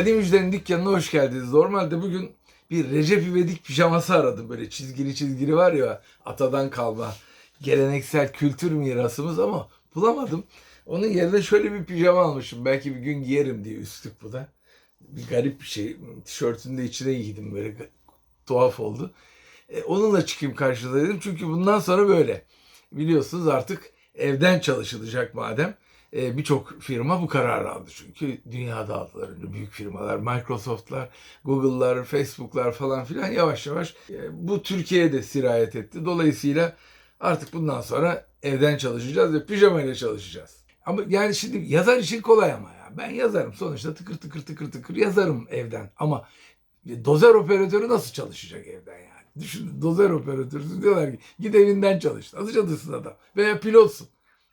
Kadim Müjde'nin dükkanına hoş geldiniz. Normalde bugün bir Recep İvedik pijaması aradım. Böyle çizgili çizgili var ya atadan kalma geleneksel kültür mirasımız ama bulamadım. Onun yerine şöyle bir pijama almışım. Belki bir gün giyerim diye üstlük bu da. Bir garip bir şey. Tişörtünü de içine giydim böyle tuhaf oldu. E, onunla çıkayım karşıda dedim. Çünkü bundan sonra böyle. Biliyorsunuz artık evden çalışılacak madem. E, Birçok firma bu kararı aldı. Çünkü dünyada aldılar öyle büyük firmalar. Microsoft'lar, Google'lar, Facebook'lar falan filan yavaş yavaş e, bu Türkiye'ye de sirayet etti. Dolayısıyla artık bundan sonra evden çalışacağız ve pijamayla çalışacağız. Ama yani şimdi yazar için kolay ama ya. Ben yazarım sonuçta tıkır tıkır tıkır tıkır yazarım evden. Ama dozer operatörü nasıl çalışacak evden yani? Düşün dozer operatörü diyorlar ki git evinden çalış. Nasıl çalışsın adam? Veya pilotsun.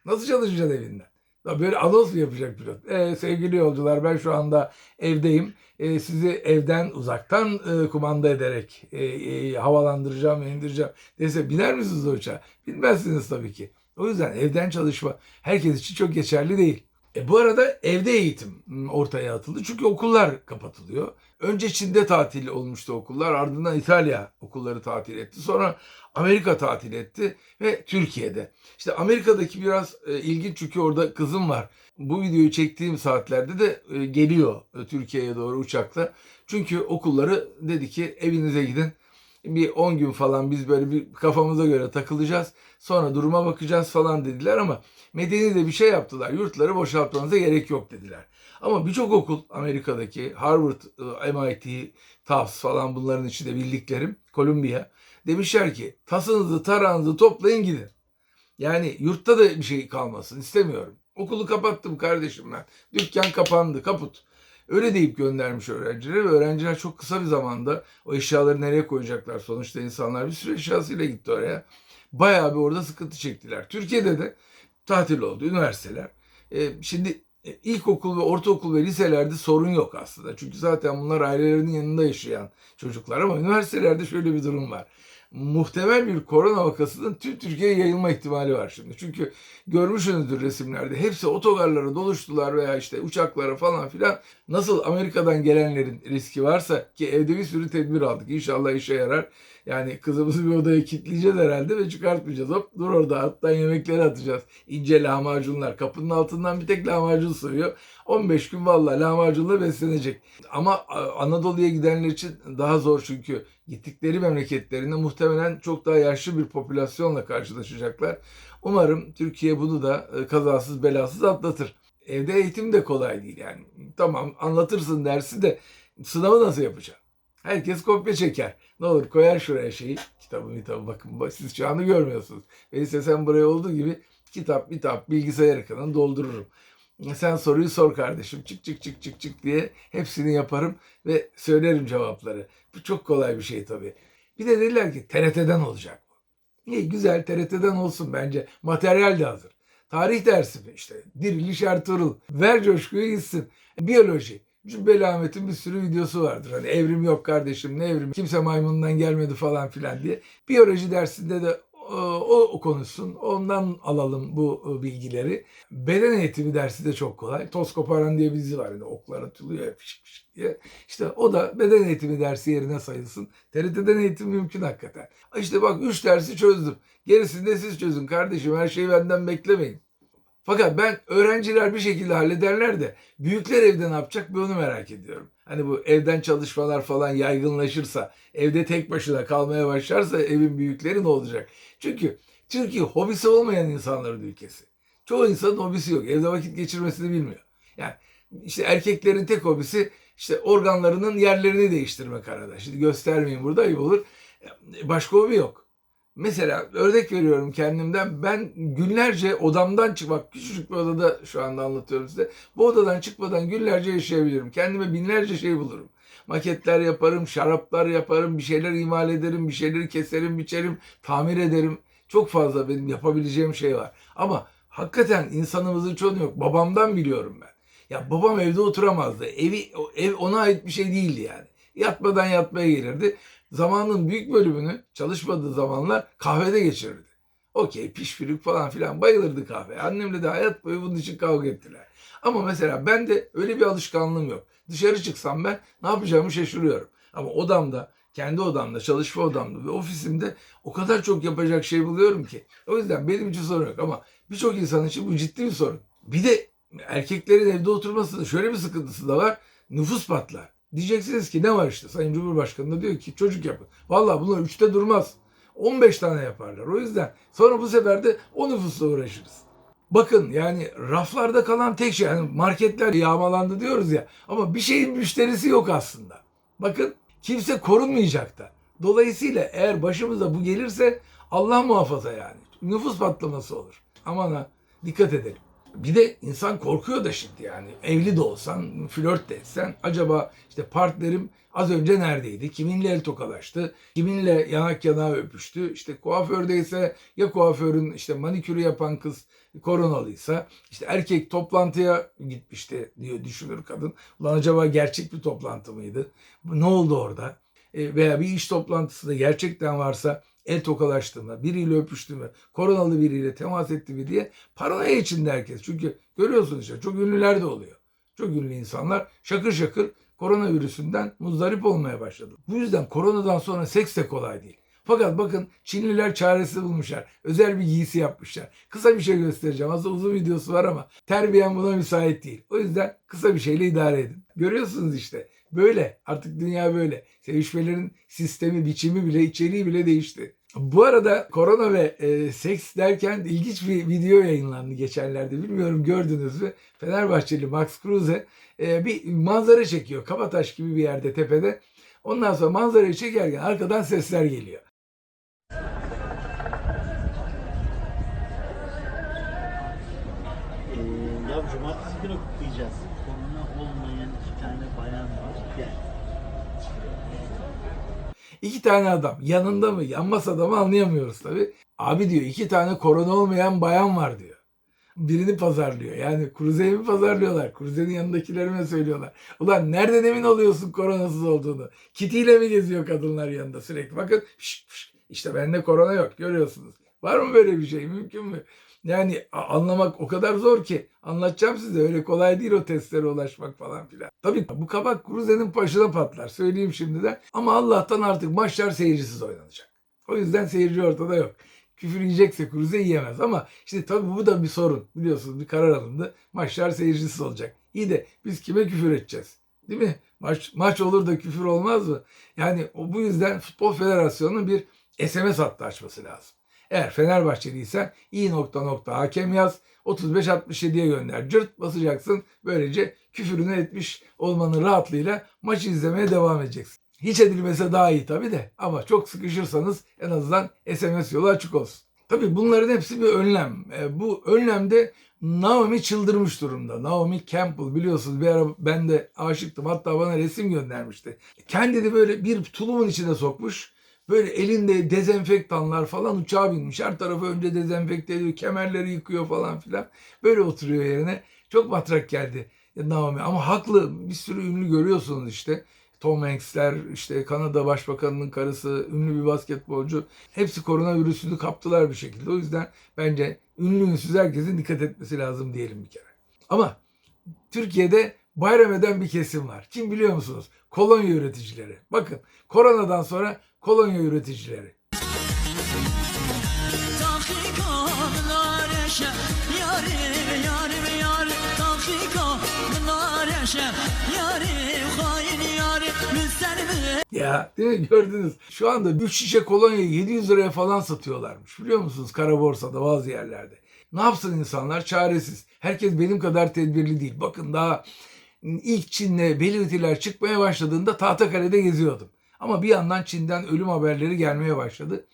Nasıl çalışacaksın evinden? Ya Böyle anons mu yapacak pilot? Ee, sevgili yolcular ben şu anda evdeyim. Ee, sizi evden uzaktan e, kumanda ederek e, e, havalandıracağım ve indireceğim. Dese biner misiniz o uçağa? Bilmezsiniz tabii ki. O yüzden evden çalışma herkes için çok geçerli değil. E bu arada evde eğitim m, ortaya atıldı. Çünkü okullar kapatılıyor. Önce Çin'de tatil olmuştu okullar. Ardından İtalya okulları tatil etti. Sonra Amerika tatil etti ve Türkiye'de. İşte Amerika'daki biraz e, ilginç çünkü orada kızım var. Bu videoyu çektiğim saatlerde de e, geliyor e, Türkiye'ye doğru uçakla. Çünkü okulları dedi ki evinize gidin. Bir 10 gün falan biz böyle bir kafamıza göre takılacağız. Sonra duruma bakacağız falan dediler ama medeni de bir şey yaptılar. Yurtları boşaltmanıza gerek yok dediler. Ama birçok okul Amerika'daki Harvard, e, MIT, Tufts falan bunların içinde bildiklerim, Columbia demişler ki tasınızı tarağınızı toplayın gidin. Yani yurtta da bir şey kalmasın istemiyorum. Okulu kapattım kardeşim ben. Dükkan kapandı kaput. Öyle deyip göndermiş öğrencileri ve öğrenciler çok kısa bir zamanda o eşyaları nereye koyacaklar? Sonuçta insanlar bir sürü eşyasıyla gitti oraya. Bayağı bir orada sıkıntı çektiler. Türkiye'de de tatil oldu üniversiteler. Ee, şimdi e, ilkokul ve ortaokul ve liselerde sorun yok aslında. Çünkü zaten bunlar ailelerinin yanında yaşayan çocuklar ama üniversitelerde şöyle bir durum var. Muhtemel bir korona vakasının tüm Türkiye'ye yayılma ihtimali var şimdi. Çünkü görmüşsünüzdür resimlerde. Hepsi otogarlara doluştular veya işte uçaklara falan filan. Nasıl Amerika'dan gelenlerin riski varsa ki evde bir sürü tedbir aldık. İnşallah işe yarar. Yani kızımızı bir odaya kilitleyeceğiz herhalde ve çıkartmayacağız. Hop dur orada alttan yemekleri atacağız. İnce lahmacunlar. Kapının altından bir tek lahmacun sığıyor. 15 gün vallahi lahmacunla beslenecek. Ama Anadolu'ya gidenler için daha zor çünkü gittikleri memleketlerinde muhtemelen çok daha yaşlı bir popülasyonla karşılaşacaklar. Umarım Türkiye bunu da e, kazasız belasız atlatır. Evde eğitim de kolay değil yani. Tamam anlatırsın dersi de sınavı nasıl yapacağım? Herkes kopya çeker. Ne olur koyar şuraya şeyi. Kitabı kitabı bakın bak, siz şu anda görmüyorsunuz. Ben istesem buraya olduğu gibi kitap kitap bilgisayar ekranını doldururum. Sen soruyu sor kardeşim. Çık çık çık çık çık diye hepsini yaparım ve söylerim cevapları. Bu çok kolay bir şey tabii. Bir de dediler ki TRT'den olacak bu. İyi güzel TRT'den olsun bence. Materyal de hazır. Tarih dersi mi işte? Diriliş Ertuğrul. Ver coşkuyu gitsin. Biyoloji. Cübbeli Ahmet'in bir sürü videosu vardır. Hani evrim yok kardeşim ne evrim kimse maymundan gelmedi falan filan diye. Biyoloji dersinde de o, o konuşsun. Ondan alalım bu e, bilgileri. Beden eğitimi dersi de çok kolay. Toz koparan diye bir dizi var. Yani oklar atılıyor ya fışk fışk diye. İşte o da beden eğitimi dersi yerine sayılsın. TRT'den eğitim mümkün hakikaten. İşte bak üç dersi çözdüm. Gerisini de siz çözün kardeşim. Her şeyi benden beklemeyin. Fakat ben öğrenciler bir şekilde hallederler de büyükler evde ne yapacak bir onu merak ediyorum. Hani bu evden çalışmalar falan yaygınlaşırsa, evde tek başına kalmaya başlarsa evin büyükleri ne olacak? Çünkü Türkiye hobisi olmayan insanların ülkesi. Çoğu insanın hobisi yok. Evde vakit geçirmesini bilmiyor. Yani işte erkeklerin tek hobisi işte organlarının yerlerini değiştirmek arada. Şimdi göstermeyeyim burada ayıp olur. Başka hobi yok. Mesela örnek veriyorum kendimden. Ben günlerce odamdan çıkmak, küçücük bir odada şu anda anlatıyorum size. Bu odadan çıkmadan günlerce yaşayabilirim. Kendime binlerce şey bulurum. Maketler yaparım, şaraplar yaparım, bir şeyler imal ederim, bir şeyleri keserim, biçerim, tamir ederim. Çok fazla benim yapabileceğim şey var. Ama hakikaten insanımızın çoğunu yok. Babamdan biliyorum ben. Ya babam evde oturamazdı. Evi, ev ona ait bir şey değildi yani. Yatmadan yatmaya gelirdi. Zamanın büyük bölümünü çalışmadığı zamanlar kahvede geçirirdi. Okey pişpirik falan filan bayılırdı kahve. Annemle de hayat boyu bunun için kavga ettiler. Ama mesela ben de öyle bir alışkanlığım yok. Dışarı çıksam ben ne yapacağımı şaşırıyorum. Ama odamda, kendi odamda, çalışma odamda ve ofisimde o kadar çok yapacak şey buluyorum ki. O yüzden benim için sorun yok ama birçok insan için bu ciddi bir sorun. Bir de erkeklerin evde oturmasının şöyle bir sıkıntısı da var. Nüfus patlar. Diyeceksiniz ki ne var işte Sayın Cumhurbaşkanı da diyor ki çocuk yapın. Vallahi bunlar üçte durmaz. 15 tane yaparlar. O yüzden sonra bu sefer de o nüfusla uğraşırız. Bakın yani raflarda kalan tek şey yani marketler yağmalandı diyoruz ya ama bir şeyin müşterisi yok aslında. Bakın kimse korunmayacak da. Dolayısıyla eğer başımıza bu gelirse Allah muhafaza yani. Nüfus patlaması olur. Aman ha dikkat edelim. Bir de insan korkuyor da şimdi yani. Evli de olsan, flört de etsen acaba işte partnerim az önce neredeydi? Kiminle el tokalaştı? Kiminle yanak yanağa öpüştü? İşte kuafördeyse ya kuaförün işte manikürü yapan kız koronalıysa işte erkek toplantıya gitmişti diye düşünür kadın. Ulan acaba gerçek bir toplantı mıydı? Ne oldu orada? E, veya bir iş toplantısında gerçekten varsa el tokalaştı mı, biriyle öpüştü mü, koronalı biriyle temas etti mi diye paranoya içinde herkes. Çünkü görüyorsunuz işte çok ünlüler de oluyor. Çok ünlü insanlar şakır şakır koronavirüsünden muzdarip olmaya başladı. Bu yüzden koronadan sonra seks de kolay değil. Fakat bakın Çinliler çaresi bulmuşlar. Özel bir giysi yapmışlar. Kısa bir şey göstereceğim. Aslında uzun videosu var ama terbiyem buna müsait değil. O yüzden kısa bir şeyle idare edin. Görüyorsunuz işte. Böyle. Artık dünya böyle. Sevişmelerin sistemi, biçimi bile, içeriği bile değişti. Bu arada korona ve e, seks derken ilginç bir video yayınlandı geçenlerde. Bilmiyorum gördünüz mü? Fenerbahçeli Max Kruse e, bir manzara çekiyor. Kabataş gibi bir yerde tepede. Ondan sonra manzarayı çekerken arkadan sesler geliyor. Ya İki tane adam yanında mı yan masada mı anlayamıyoruz tabi. Abi diyor iki tane korona olmayan bayan var diyor. Birini pazarlıyor. Yani Kruze'yi mi pazarlıyorlar? Kruze'nin yanındakilerime söylüyorlar. Ulan nereden emin oluyorsun koronasız olduğunu? Kitiyle mi geziyor kadınlar yanında sürekli? Bakın şş, şş, işte bende korona yok görüyorsunuz. Var mı böyle bir şey? Mümkün mü? Yani anlamak o kadar zor ki. Anlatacağım size öyle kolay değil o testlere ulaşmak falan filan. Tabii bu kabak Kruze'nin başına patlar. Söyleyeyim şimdiden. Ama Allah'tan artık maçlar seyircisiz oynanacak. O yüzden seyirci ortada yok. Küfür yiyecekse Kruze yiyemez ama işte tabii bu da bir sorun. Biliyorsunuz bir karar alındı. Maçlar seyircisiz olacak. İyi de biz kime küfür edeceğiz? Değil mi? Maç, maç olur da küfür olmaz mı? Yani o, bu yüzden Futbol Federasyonu'nun bir SMS hattı açması lazım. Eğer Fenerbahçeliysen iyi nokta nokta hakem yaz 35-67'ye gönder. Cırt basacaksın. Böylece küfürünü etmiş olmanın rahatlığıyla maçı izlemeye devam edeceksin. Hiç edilmese daha iyi tabii de ama çok sıkışırsanız en azından SMS yolu açık olsun. Tabii bunların hepsi bir önlem. E, bu önlemde Naomi çıldırmış durumda. Naomi Campbell biliyorsunuz bir ara ben de aşıktım. Hatta bana resim göndermişti. Kendini böyle bir tulumun içine sokmuş. Böyle elinde dezenfektanlar falan uçağa binmiş. Her tarafı önce dezenfekte ediyor. Kemerleri yıkıyor falan filan. Böyle oturuyor yerine. Çok matrak geldi Naomi. Ama haklı. Bir sürü ünlü görüyorsunuz işte. Tom Hanks'ler, işte Kanada Başbakanı'nın karısı, ünlü bir basketbolcu. Hepsi koronavirüsünü kaptılar bir şekilde. O yüzden bence ünlü ünsüz herkesin dikkat etmesi lazım diyelim bir kere. Ama Türkiye'de bayram eden bir kesim var. Kim biliyor musunuz? Kolonya üreticileri. Bakın koronadan sonra kolonya üreticileri. Ya değil mi gördünüz? Şu anda 3 şişe kolonya 700 liraya falan satıyorlarmış. Biliyor musunuz? Kara borsada bazı yerlerde. Ne yapsın insanlar? Çaresiz. Herkes benim kadar tedbirli değil. Bakın daha ilk Çin'le belirtiler çıkmaya başladığında Tahtakale'de geziyordum. Ama bir yandan Çin'den ölüm haberleri gelmeye başladı.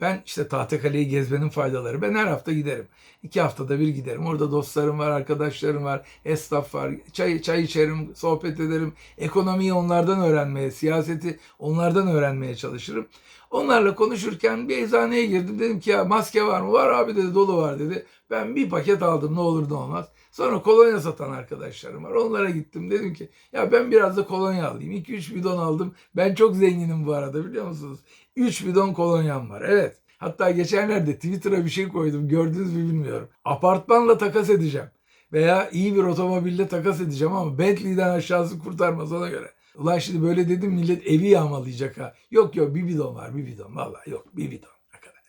Ben işte Tahtakale'yi gezmenin faydaları. Ben her hafta giderim. İki haftada bir giderim. Orada dostlarım var, arkadaşlarım var, esnaf var. Çay, çay içerim, sohbet ederim. Ekonomiyi onlardan öğrenmeye, siyaseti onlardan öğrenmeye çalışırım. Onlarla konuşurken bir eczaneye girdim. Dedim ki ya maske var mı? Var abi dedi, dolu var dedi. Ben bir paket aldım ne olur ne olmaz. Sonra kolonya satan arkadaşlarım var. Onlara gittim. Dedim ki ya ben biraz da kolonya alayım. 2-3 bidon aldım. Ben çok zenginim bu arada biliyor musunuz? 3 bidon kolonyam var. Evet. Hatta geçenlerde Twitter'a bir şey koydum. Gördünüz mü bilmiyorum. Apartmanla takas edeceğim. Veya iyi bir otomobille takas edeceğim ama Bentley'den aşağısı kurtarmaz ona göre. Ulan şimdi böyle dedim millet evi yağmalayacak ha. Yok yok bir bidon var bir bidon. Vallahi yok bir bidon.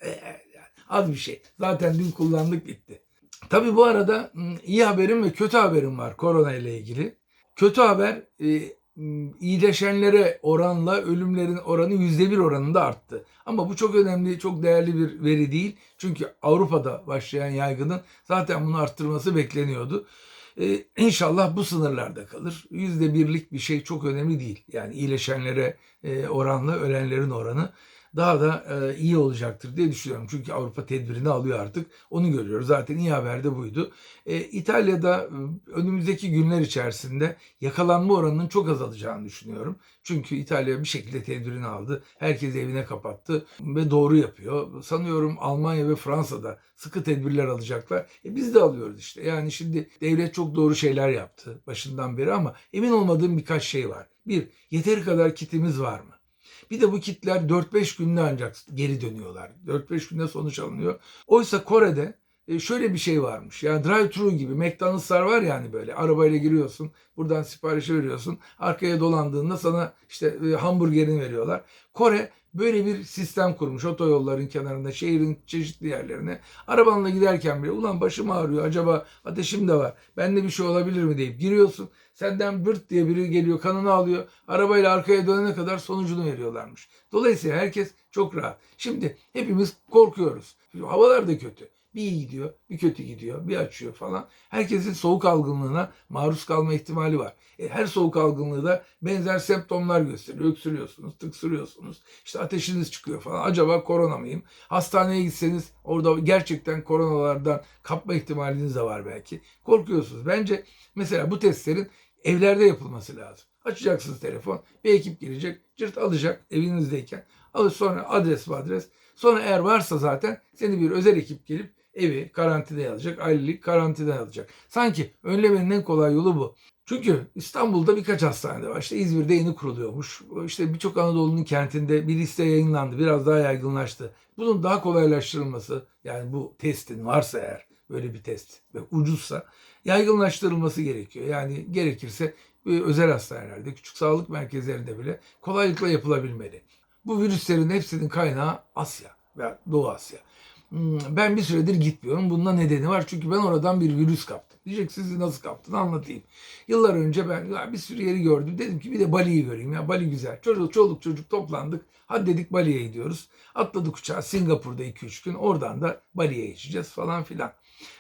Ee, az bir şey. Zaten dün kullandık bitti. Tabii bu arada m, iyi haberim ve kötü haberim var korona ile ilgili. Kötü haber e, iyileşenlere oranla ölümlerin oranı yüzde bir oranında arttı. Ama bu çok önemli, çok değerli bir veri değil. Çünkü Avrupa'da başlayan yaygının zaten bunu arttırması bekleniyordu. Ee, inşallah bu sınırlarda kalır. Yüzde birlik bir şey çok önemli değil. Yani iyileşenlere e, oranla ölenlerin oranı daha da e, iyi olacaktır diye düşünüyorum. Çünkü Avrupa tedbirini alıyor artık. Onu görüyoruz. Zaten iyi haber de buydu. E, İtalya'da e, önümüzdeki günler içerisinde yakalanma oranının çok azalacağını düşünüyorum. Çünkü İtalya bir şekilde tedbirini aldı. Herkes evine kapattı ve doğru yapıyor. Sanıyorum Almanya ve Fransa'da sıkı tedbirler alacaklar. E biz de alıyoruz işte. Yani şimdi devlet çok doğru şeyler yaptı başından beri ama emin olmadığım birkaç şey var. Bir, yeteri kadar kitimiz var mı? Bir de bu kitler 4-5 günde ancak geri dönüyorlar. 4-5 günde sonuç alınıyor. Oysa Kore'de şöyle bir şey varmış. Yani drive-thru gibi McDonald'slar var yani böyle. Arabayla giriyorsun. Buradan siparişi veriyorsun. Arkaya dolandığında sana işte e, hamburgerini veriyorlar. Kore böyle bir sistem kurmuş otoyolların kenarında, şehrin çeşitli yerlerine. Arabanla giderken bile ulan başım ağrıyor acaba ateşim de var. Bende bir şey olabilir mi deyip giriyorsun. Senden bırt diye biri geliyor kanını alıyor. Arabayla arkaya dönene kadar sonucunu veriyorlarmış. Dolayısıyla herkes çok rahat. Şimdi hepimiz korkuyoruz. Havalar da kötü. Bir iyi gidiyor, bir kötü gidiyor, bir açıyor falan. Herkesin soğuk algınlığına maruz kalma ihtimali var. E, her soğuk algınlığı da benzer semptomlar gösteriyor. Öksürüyorsunuz, tıksırıyorsunuz. İşte ateşiniz çıkıyor falan. Acaba korona mıyım? Hastaneye gitseniz orada gerçekten koronalardan kapma ihtimaliniz de var belki. Korkuyorsunuz. Bence mesela bu testlerin evlerde yapılması lazım. Açacaksınız telefon, bir ekip gelecek, cırt alacak evinizdeyken. Alır sonra adres adres. Sonra eğer varsa zaten seni bir özel ekip gelip evi karantinaya alacak, ailelik karantinaya alacak. Sanki önlemenin en kolay yolu bu. Çünkü İstanbul'da birkaç hastanede var. İşte İzmir'de yeni kuruluyormuş. İşte birçok Anadolu'nun kentinde bir liste yayınlandı. Biraz daha yaygınlaştı. Bunun daha kolaylaştırılması yani bu testin varsa eğer böyle bir test ve ucuzsa yaygınlaştırılması gerekiyor. Yani gerekirse özel hastanelerde, küçük sağlık merkezlerinde bile kolaylıkla yapılabilmeli. Bu virüslerin hepsinin kaynağı Asya ve Doğu Asya. Hmm, Ben bir süredir gitmiyorum. Bunda nedeni var. Çünkü ben oradan bir virüs kaptım. Diyeceksiniz nasıl kaptın anlatayım. Yıllar önce ben bir sürü yeri gördüm. Dedim ki bir de Bali'yi göreyim ya. Bali güzel. Çocuk, çoluk çocuk toplandık. Hadi dedik Bali'ye gidiyoruz. Atladık uçağa Singapur'da 2-3 gün. Oradan da Bali'ye geçeceğiz falan filan.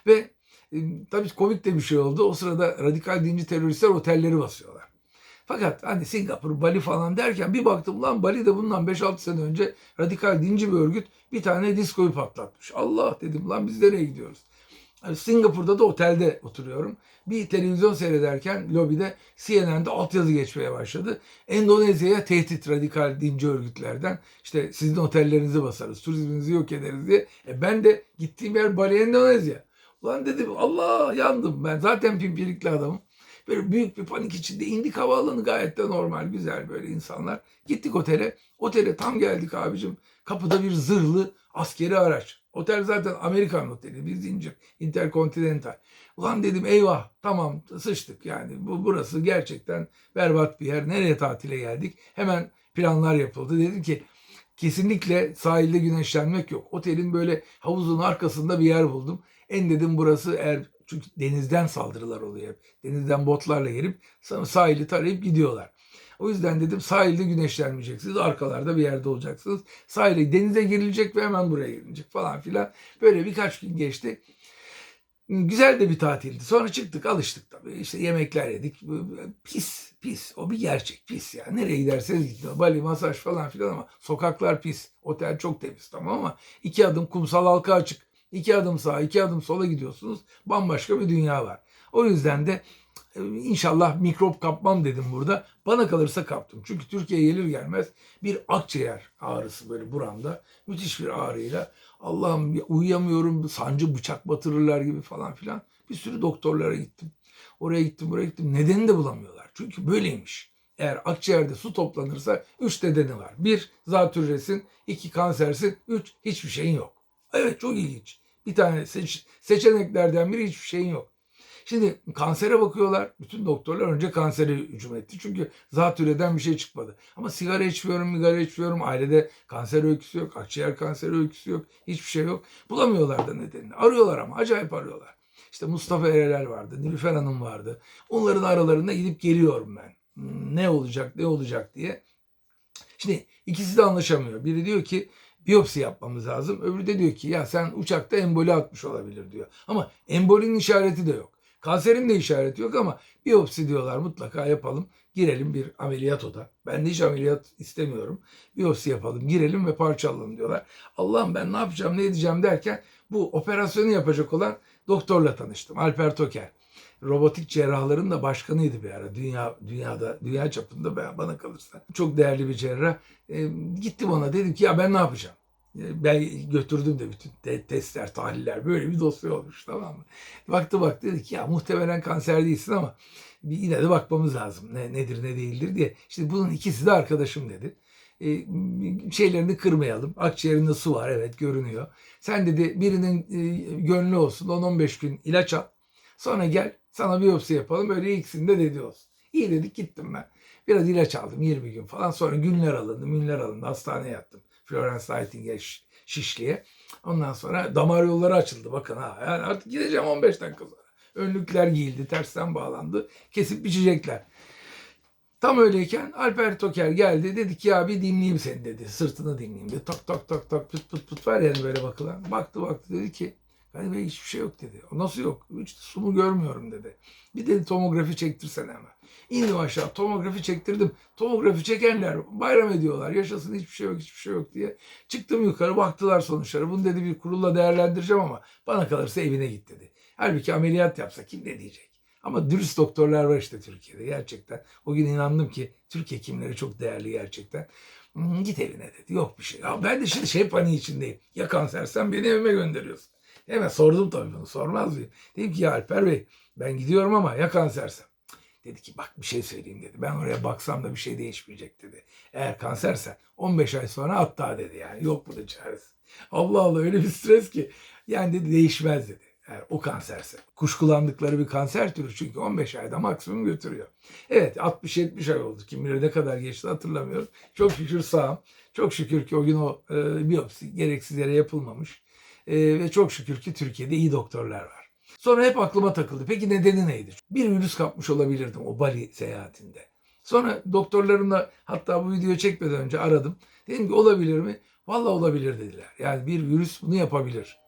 Ve e, tabii komik de bir şey oldu. O sırada radikal dinci teröristler otelleri basıyorlar. Fakat hani Singapur, Bali falan derken bir baktım lan Bali'de bundan 5-6 sene önce radikal dinci bir örgüt bir tane diskoyu patlatmış. Allah dedim lan biz nereye gidiyoruz? Yani Singapur'da da otelde oturuyorum. Bir televizyon seyrederken lobide CNN'de altyazı geçmeye başladı. Endonezya'ya tehdit radikal dinci örgütlerden. İşte sizin otellerinizi basarız, turizminizi yok ederiz diye. E ben de gittiğim yer Bali, Endonezya. Ulan dedim Allah yandım ben. Zaten pimpirikli adamım. Böyle büyük bir panik içinde indik havaalanı gayet de normal, güzel böyle insanlar. Gittik otele. Otele tam geldik abicim. Kapıda bir zırhlı askeri araç. Otel zaten Amerikan oteli. Biz zincir. Intercontinental. Ulan dedim eyvah tamam sıçtık yani. Bu burası gerçekten berbat bir yer. Nereye tatile geldik? Hemen planlar yapıldı. Dedim ki kesinlikle sahilde güneşlenmek yok. Otelin böyle havuzun arkasında bir yer buldum. En dedim burası eğer çünkü denizden saldırılar oluyor hep. Denizden botlarla gelip sahili tarayıp gidiyorlar. O yüzden dedim sahilde güneşlenmeyeceksiniz. Arkalarda bir yerde olacaksınız. Sahile denize girilecek ve hemen buraya girilecek falan filan. Böyle birkaç gün geçti. Güzel de bir tatildi. Sonra çıktık alıştık tabii. İşte yemekler yedik. Pis pis. O bir gerçek pis ya. Nereye giderseniz gidin. Bali masaj falan filan ama sokaklar pis. Otel çok temiz tamam ama iki adım kumsal halka açık. İki adım sağa, iki adım sola gidiyorsunuz. Bambaşka bir dünya var. O yüzden de e, inşallah mikrop kapmam dedim burada. Bana kalırsa kaptım. Çünkü Türkiye'ye gelir gelmez bir akciğer ağrısı böyle buramda. Müthiş bir ağrıyla. Allah'ım ya uyuyamıyorum, sancı bıçak batırırlar gibi falan filan. Bir sürü doktorlara gittim. Oraya gittim, buraya gittim. Nedenini de bulamıyorlar. Çünkü böyleymiş. Eğer akciğerde su toplanırsa üç nedeni var. Bir, zatürresin. iki kansersin. Üç, hiçbir şeyin yok. Evet çok ilginç. Bir tane seç- seçeneklerden biri hiçbir şeyin yok. Şimdi kansere bakıyorlar. Bütün doktorlar önce kansere hücum etti. Çünkü zatürreden bir şey çıkmadı. Ama sigara içmiyorum, sigara içmiyorum. Ailede kanser öyküsü yok, akciğer kanseri öyküsü yok. Hiçbir şey yok. Bulamıyorlar da nedenini. Arıyorlar ama acayip arıyorlar. İşte Mustafa Ereler vardı, Nilüfer Hanım vardı. Onların aralarında gidip geliyorum ben. Hmm, Ne olacak, ne olacak diye. Şimdi ikisi de anlaşamıyor. Biri diyor ki biyopsi yapmamız lazım. Öbürü de diyor ki ya sen uçakta emboli atmış olabilir diyor. Ama embolinin işareti de yok. Kanserin de işareti yok ama biyopsi diyorlar mutlaka yapalım. Girelim bir ameliyat oda. Ben de hiç ameliyat istemiyorum. Biyopsi yapalım, girelim ve parçalalım diyorlar. Allah'ım ben ne yapacağım, ne edeceğim derken bu operasyonu yapacak olan doktorla tanıştım. Alper Toker. Robotik cerrahların da başkanıydı bir ara. Dünya dünyada dünya çapında bana kalırsa. Çok değerli bir cerrah. E, gittim ona dedim ki ya ben ne yapacağım? Ben götürdüm de bütün te- testler, tahliller böyle bir dosya olmuş tamam mı? Baktı baktı dedi ki ya muhtemelen kanser değilsin ama bir yine de bakmamız lazım. Ne, nedir ne değildir diye. İşte bunun ikisi de arkadaşım dedi. E, şeylerini kırmayalım. Akciğerinde su var evet görünüyor. Sen dedi birinin e, gönlü olsun 10-15 gün ilaç al. Sonra gel sana biyopsi yapalım. Böyle ikisini de dedi olsun. İyi dedik gittim ben. Biraz ilaç aldım 20 gün falan. Sonra günler alındı, günler alındı. Hastaneye yattım. Florence Nightingale Şi- Şişli'ye. Ondan sonra damar yolları açıldı. Bakın ha yani artık gideceğim 15 dakika sonra. Önlükler giyildi, tersten bağlandı. Kesip biçecekler. Tam öyleyken Alper Toker geldi. Dedi ki ya bir dinleyeyim seni dedi. Sırtını dinleyeyim dedi. Tak tak tak tak pıt pıt pıt var yani böyle bakılan. Baktı baktı dedi ki Gani Bey hiçbir şey yok dedi. Nasıl yok? Hiç sumu görmüyorum dedi. Bir dedi tomografi çektirsene hemen. İndim aşağı tomografi çektirdim. Tomografi çekenler bayram ediyorlar. Yaşasın hiçbir şey yok hiçbir şey yok diye. Çıktım yukarı baktılar sonuçları. Bunu dedi bir kurulla değerlendireceğim ama bana kalırsa evine git dedi. Halbuki ameliyat yapsa kim ne diyecek? Ama dürüst doktorlar var işte Türkiye'de gerçekten. O gün inandım ki Türk hekimleri çok değerli gerçekten. Git evine dedi. Yok bir şey. Ya ben de şimdi şey paniği içindeyim. Ya kansersen beni evime gönderiyorsun. Hemen sordum tabii bunu. Sormaz mıyım? Dedim ki ya Alper Bey ben gidiyorum ama ya kansersem? Dedi ki bak bir şey söyleyeyim dedi. Ben oraya baksam da bir şey değişmeyecek dedi. Eğer kansersen 15 ay sonra hatta dedi yani. Yok bunun çaresi. Allah Allah öyle bir stres ki. Yani dedi değişmez dedi. Eğer o kanserse. Kuşkulandıkları bir kanser türü çünkü 15 ayda maksimum götürüyor. Evet 60-70 ay oldu. Kim bilir ne kadar geçti hatırlamıyorum. Çok şükür sağım. Çok şükür ki o gün o e, biyopsi gereksiz yere yapılmamış. E, ve çok şükür ki Türkiye'de iyi doktorlar var. Sonra hep aklıma takıldı. Peki nedeni neydi? Bir virüs kapmış olabilirdim o Bali seyahatinde. Sonra doktorlarımla hatta bu videoyu çekmeden önce aradım. Dedim ki olabilir mi? Vallahi olabilir dediler. Yani bir virüs bunu yapabilir.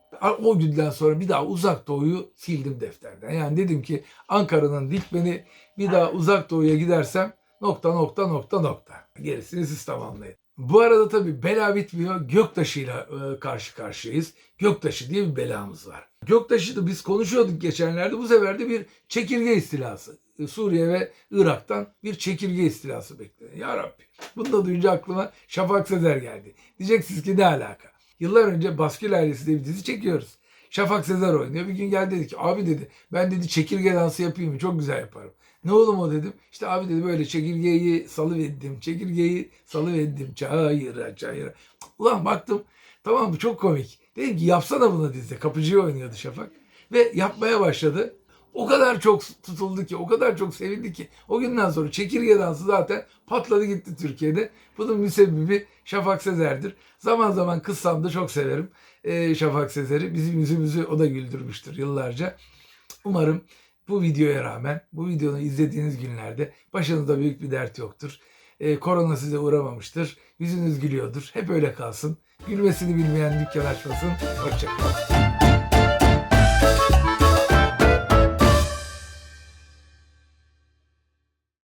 O günden sonra bir daha uzak doğuyu sildim defterden. Yani dedim ki Ankara'nın dikmeni bir daha uzak doğuya gidersem nokta nokta nokta nokta. Gerisini siz tamamlayın. Bu arada tabii bela bitmiyor. Göktaşı'yla e, karşı karşıyayız. Göktaşı diye bir belamız var. Göktaşı da biz konuşuyorduk geçenlerde. Bu sefer de bir çekirge istilası. E, Suriye ve Irak'tan bir çekirge istilası bekleniyor. Ya Rabbi. Bunu da duyunca aklıma Şafak Sezer geldi. Diyeceksiniz ki ne alaka? Yıllar önce Baskül Ailesi diye bir dizi çekiyoruz. Şafak Sezer oynuyor. Bir gün geldi dedi ki abi dedi ben dedi çekirge dansı yapayım mı? Çok güzel yaparım. Ne oğlum o dedim. İşte abi dedi böyle çekirgeyi salıverdim. Çekirgeyi salıverdim. Çayıra çayıra. Ulan baktım tamam bu çok komik. Dedim ki yapsana bunu dizide. Kapıcıyı oynuyordu Şafak. Ve yapmaya başladı. O kadar çok tutuldu ki, o kadar çok sevildi ki. O günden sonra çekirge dansı zaten patladı gitti Türkiye'de. Bunun müsebbibi Şafak Sezer'dir. Zaman zaman kızsam da çok severim Ee, Şafak Sezer'i. Bizim yüzümüzü o da güldürmüştür yıllarca. Umarım bu videoya rağmen bu videonu izlediğiniz günlerde başınızda büyük bir dert yoktur. E, korona size uğramamıştır. Yüzünüz gülüyordur. Hep öyle kalsın. Gülmesini bilmeyen dükkan açmasın. Hoşçakalın.